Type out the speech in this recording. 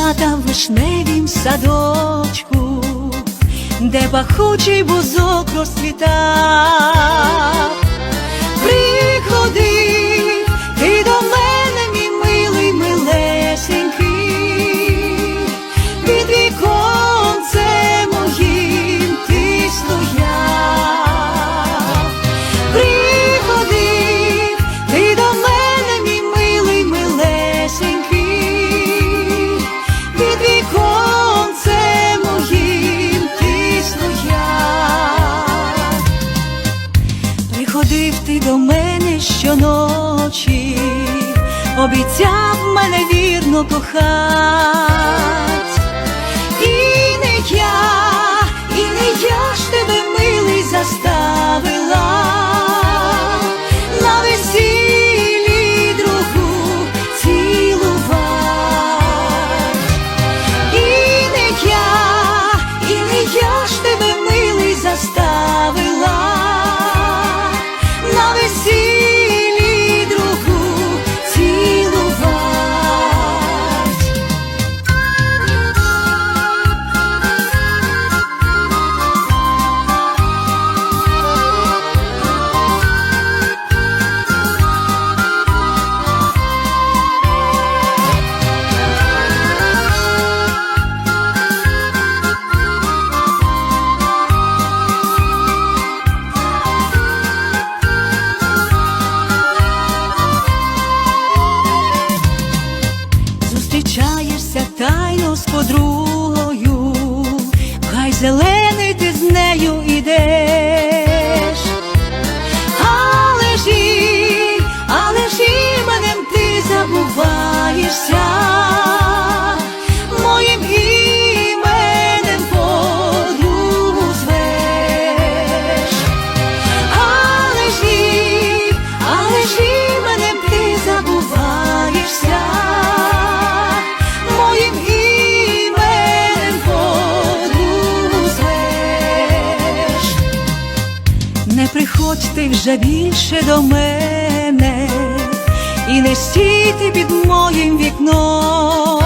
дівчата в вишневім садочку, де пахучий бузок розцвітав. Ходив ти до мене щоночі, обіцяв мене вірно кохати. Зустрічаєшся тайно з подругою, хай зеле. вже більше до мене і не сіти під моїм вікном.